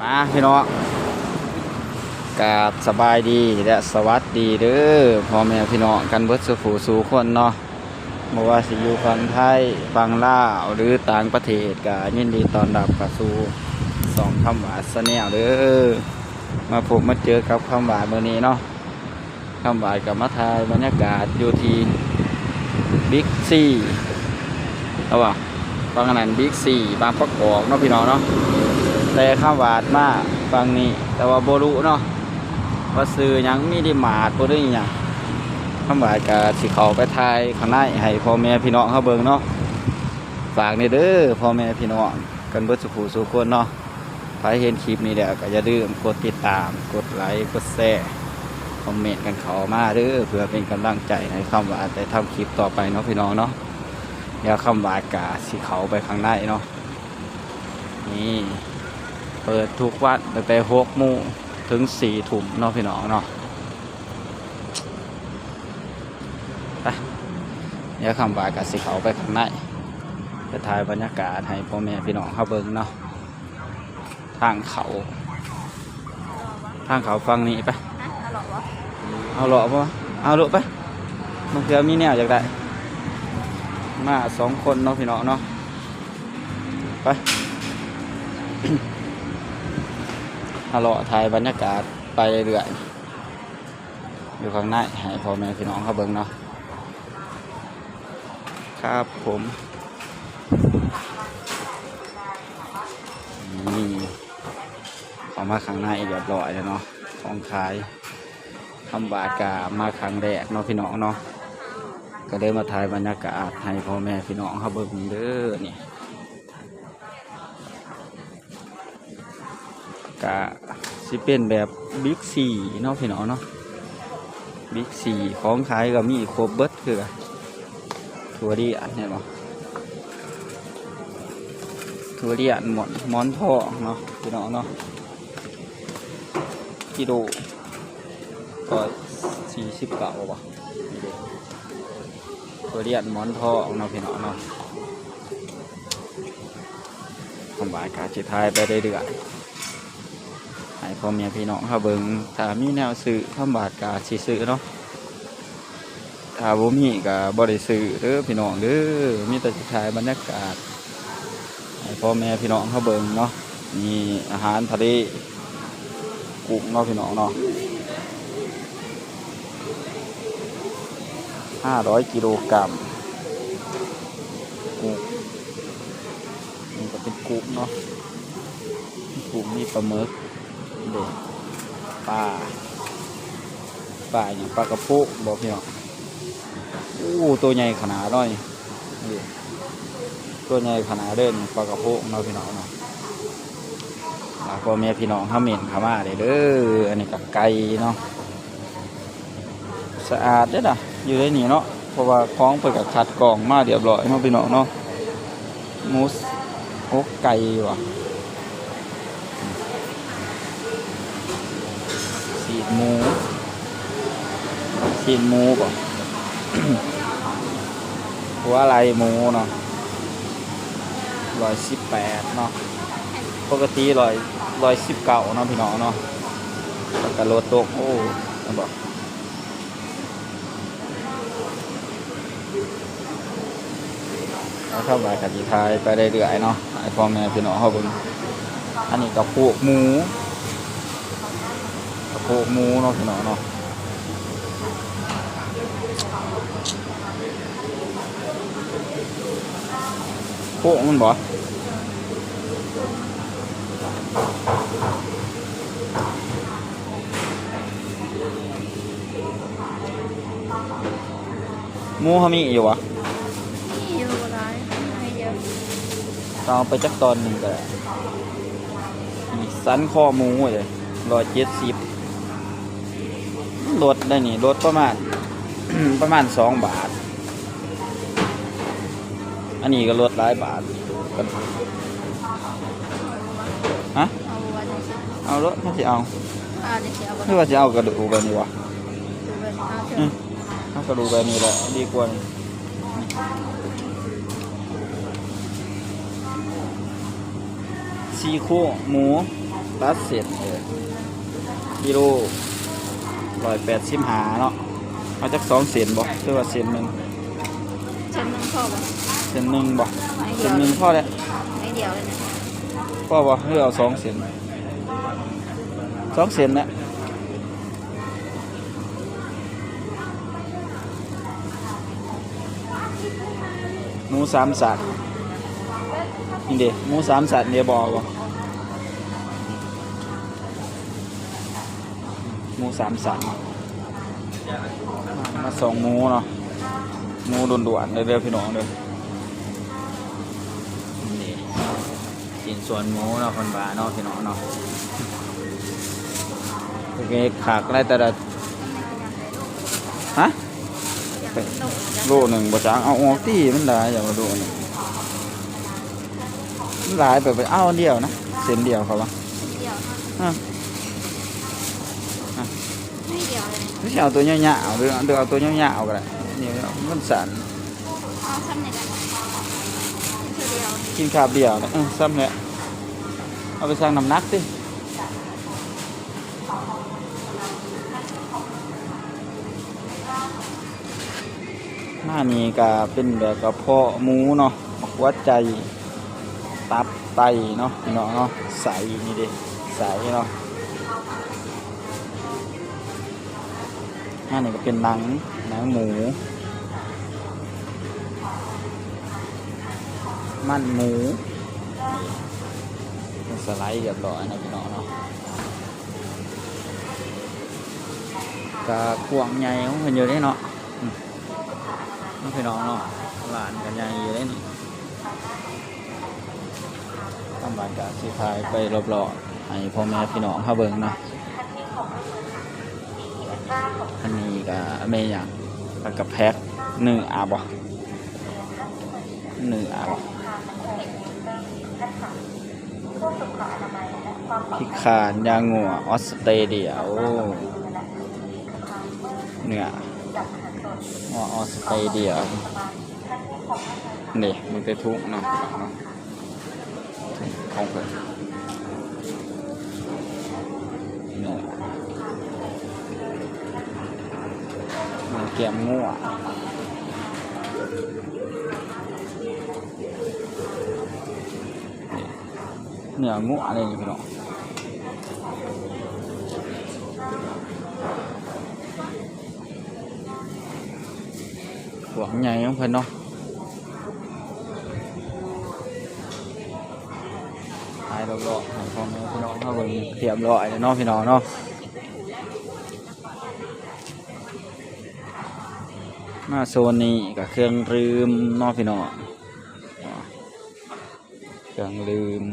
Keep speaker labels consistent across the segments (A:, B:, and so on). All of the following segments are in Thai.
A: มาพี่น้องกาบสบายดีและสวัสดีเด้อพ่อแม่พี่น้องกันเบิดสุฝูสู่คนเนาะบ่ว่าสิอยู่ฝั่งไทยฝั่งลาวหรือต่างประเทศก็ยินดีต้อนรับเข้าสู่สองคำหวานสแนลเด้อมาพบมาเจอกับคำหวานมื้อนี้เนาะคำหวานกับมาทายบรรยากาศอยู่ที่บิ๊กซีเอาว่าฟังนั้นบิ๊กซีบางประกอบเนาะพี่น้องเนาะ แต่ข้าวาดมากฟังนี้ แต่ว่าโบรุเนาะว่าซื้อยังมีไดีมาดบ่ได้หยังข้าวาดกับสิเขาไปทายข้างในให้พ่อแม่พี่น้องเขาเบิ่งเนาะฝากนี่เด้อพ่อแม่พี่น้องกันเบิดสุขสุขคนเนาะใครเห็นคลิปนี้แล้วก็อย่าลืมกดติดตาม กดไลค์กดแชร์คอมเมนต์กันเขามาเด้อเพื่อเป็นกำลังใจให้คำหวาดได้ทำคลิปต่อไปเนาะพี่น้องเนาะเดี๋ยวคำหวาดกาสิเขาไปข้างในเนาะนี่ เปิดทุกวันตั้งแต่หกโมงถึงสี่ทุ่มเนาะพี่น้องเนาะไปเดี๋ยวคำบายกับสิเขาไปข้างในจะถ่ายบรรยากาศให้พ่อแม่พี่น้องเขาเบิ่งเนาะทางเขา ทางเขาฟังนี้ไปเอาหล่อปะเอาหล่อไปมันเกือมีแนวอยากได้มาสองคนเนาะพี่น้องเนาะไป ฮัลโหลถ่ายบรรยากาศไปเรื่อยอยู่ข้างในให้พ่อแม่พี่น้องเขาเบิ่งเนาะครับผมนี่เขามาข้างในเรียบร้อยแล้วเนาะของขายคำบาทกามาครั้งแรกเนาะพี่น้องเนาะก็เลยมาถ่ายบรรยากาศให้พ่อแม่พี่น้องเขาเบิ่งเด้อเนี่ย กะสิเป็นแบบบิ๊กซีเนาะพี่น้องเนาะบิ๊กซีของขายก็มีครบเบิดคือกันถั่วเดียนเนี่ยเนาะถั่วเดียนหมอนหมอนทองเนาะพี่น้องเนาะกิโลก็สี่สิบเก้าบาทถั่วเดียนหมอนทองเนาะพี่น้องเนาะทำบายกาจิทยไปได้เดือด พ่อแม่พี่น้องเขาเบิงถ้ามีแนวซื้อคำบาทกาสิซื้อเนาะถ้าบ่มีก็บ่ได้ซื้อเด้อพี่น้องเด้อมีแต่ถ่ายบรรยากาศให้พ่อแม่พี่น้องเขาเบิงเนาะมีอาหารทะเลกุ้งเนาะพี่น้องเนาะ500กิโลกรัมกุ้งนี่ก็เป็นกุ้งเนาะกุ้งมีปลาหมึก ด็กปลาปลาอย่ปลากระพุบอกพี่น้องอู้ตัวใหญ่ขนาดน้อยนี่ตัวใหญ่ขนาดเดินปลากระพุเนาะพี่น้องเนาะแล้วก็แม่พี่น้องห้าเมนขามาเลยเด้ออันนี้กับไก่เนาะสะอาดเด้อนะอยู่ในนี่เนาะเพราะว่าคล้องไปกับขัดกล่องมาเรียบร้อยเนาะพี่น้องเนาะมูสโอกไก่ว่ะ สีดหมูสีดหมูป่ะหัวอะไรหมูเนาะร้อยสิบแปดเนาะปกติร้อยร้อยสิบเก้าเนาะพี่น้องเนาะแล้วก็รถตกโอ้ยบอกแล้วเข้ามากับทีทายไปเรื่อยๆเนาะไอพ่อแม่พี่น้องเขาเบิ่งอันนี้กับพวกหมู โปงหมูเนาะพี่น้องเนาะโปะมันบ่หมูเขามีอยู่วะ
B: นี่อยู่ร้ายไม่เยอะ
A: เราเอาไปจักตอนหนึ่งก็ได้นี่สันคอหมูเลยร้อยเจ็ดสิบ ลดได้นี่ลดประมาณ ประมาณสองบาท อันนี้ก็ลดหลายบาทกันฮะ
B: เอาวันนี้สิ
A: เอารถไม่สิเอา
B: เอาเดี๋ยวสิเอาวัน
A: ไม่ว่าจะเอากระดูกแบบนี้วะ
B: ดูวันเอาเถ
A: อื
B: อะ
A: มเอากระดูกแบบนี้แหละดีกว่านี่ซี่โครงหมูตัดเสร็จเลยกิโล ร้อยแปดสิบหาเนาะเอาจากสองเศษบ่คือว่าเศษหนึ่ง
B: ฉันนึงพ่อปะ
A: เศษหนึ่งบ่
B: ไม่
A: เศ
B: เดีย
A: ษ
B: ว
A: หนึ่งพอแล้ว
B: ไม่เดียวเลยนะ
A: พอบ่เพื่อเอาสองเศษสองเศษนะหมูสามสัตว์นี่เด้หมูสามสัตว์เดียวบ่บ่ หมูสามสัตว์มามาสองหมูเนาะหมูด่วนๆเลยเด้อพี่น้องเด้อนี่กินส่วนหมูเนาะคนบาเนาะพี่น้องเนาะโอเคขากได้แต่ละฮะโลหนึ่งบ่จางเอาออกที่มันหลายอย่างละโลหนึ่งมันหลายไปไปเอาอันเดียวนะเส้นเดียวเขาปะ
B: เดียว
A: อะ
B: ไม่เดียวเลย
A: ไม่ใช่เอาตัวเงี้ยๆเอาหรือเดี๋ยวเอาตัวเงี้ยๆเอาก็ได้นี่มันสัน
B: กิน
A: ขาบเดียวนะเออซ้ำเลยเอาไปสร้างน้ำหนักสิหน้านี้ก็เป็นแบบกระเพาะหมูเนาะหัวใจ ตับไตเนาะพี่น้องเนาะใสนี่ดิใสเนาะ หน้านี่ก็เป็นหนังหนังหมู มันหมูสไลด์เรียบร้อยนะพี่น้องเนาะกะกวางใหญ่ของเพิ่นอยู่ได้เนาะอืมเนาะพี่น้องเนาะหลานกันใหญ่อยู่ได้นี่ทำบานกาสีพายไปรอบๆให้พ่อแม่พี่น้องเขาเบิ่งเนาะ อันนี้ก็แม่อย่างแล้วกับแพ็คหนึ่งอาบ่หนึ่งอาบพิคานยางัวออสเตรเลียโอ้เนื้อออสเตรเลียนี่มันเป็นทุกเนาะของเพิ่นนี่ มันเกียมงัวนี่เนื้องัวอะไรนี่พี่น้องหัวใหญ่ของเพิ่นเนาะทายรอบๆให้พ่อแม่พี่น้องเข้าเบิ่งเตรียมร้อยแล้วเนาะพี่น้องเนาะ มาโซนนี้ก็เครื่องลืมนาะพี่น้องเครื่องลืม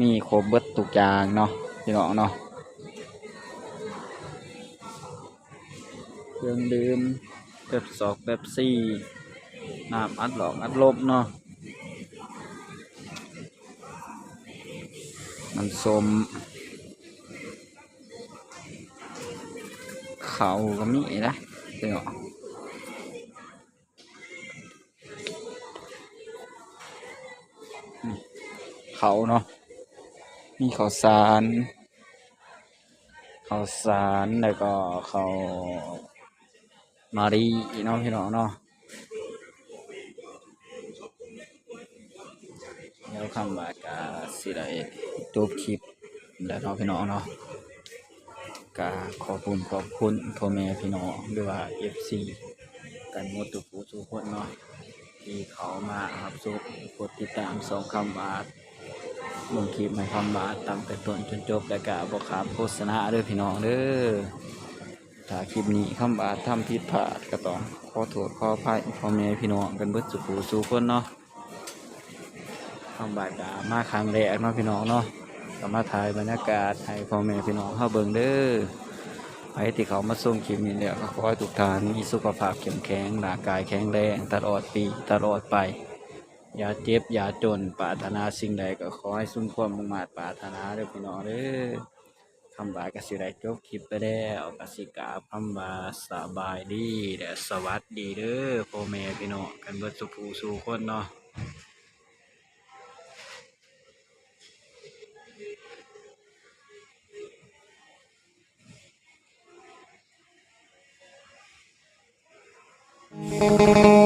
A: มีครบเบิดทุกยางเนาะพี่น้องเนาะเครื่องดื่มเป๊ปซอกเป๊ปซี่น้ำอัดหลอกอัดลบเนาะมันสม เขาก็มีนะเดี๋ยวเขาเนาะมีข้าวสารข้าวสารแล้วก็ข้าวมารีเนาะพี่น้องเนาะเดี๋ยวคำว่ากาสิได้จบคลิปแล้วเนาะพี่น้องเนาะ กาขอบคุณขอบคุณพ่อแม่พี่น้องหรือว่า FC กันหมดทุกผู้ทุกคนเนาะที่เขามาครับสุกกดติดตามสองคำบาทลงคลิปให้คำบาทตามแต่ต้นจนจบแล้วก็บอกขาโฆษณาเด้อพี่น้องเด้อถ้าคลิปนี้คำบาททำผิดพลาดก็ต้องขอโทษขออภัยพ่อแม่พี่น้องกันเบิดสุขูสุคนเนาะคำบาดกามาครั้งแรกเนาะพี่น้องเนาะ ก็มาถ่ายบรรยากาศให้พ่อแม่พี่น้องเข้าเบิงเด้อไปที่เขามาส่งคลิปนี้เนี่ยก็ขอให้ทุกท่านมีสุขภาพเข้มแข็งร่างกายแข็งแรงตลอดปีตลอดไป อย่าเจ็บ อย่าจนปรารถนาสิ่งใดก็ขอให้สุ่มความมุ่งมา่ปรารถนาเด้อพี่น้องเด้อคำบากสิได้จบคลิปไปแล้วกสิกาบคำบาสบายดีและสวัสดีเด้อพ่อแม่พี่น้องกันเบิดสุขูสู่คนเนาะ บ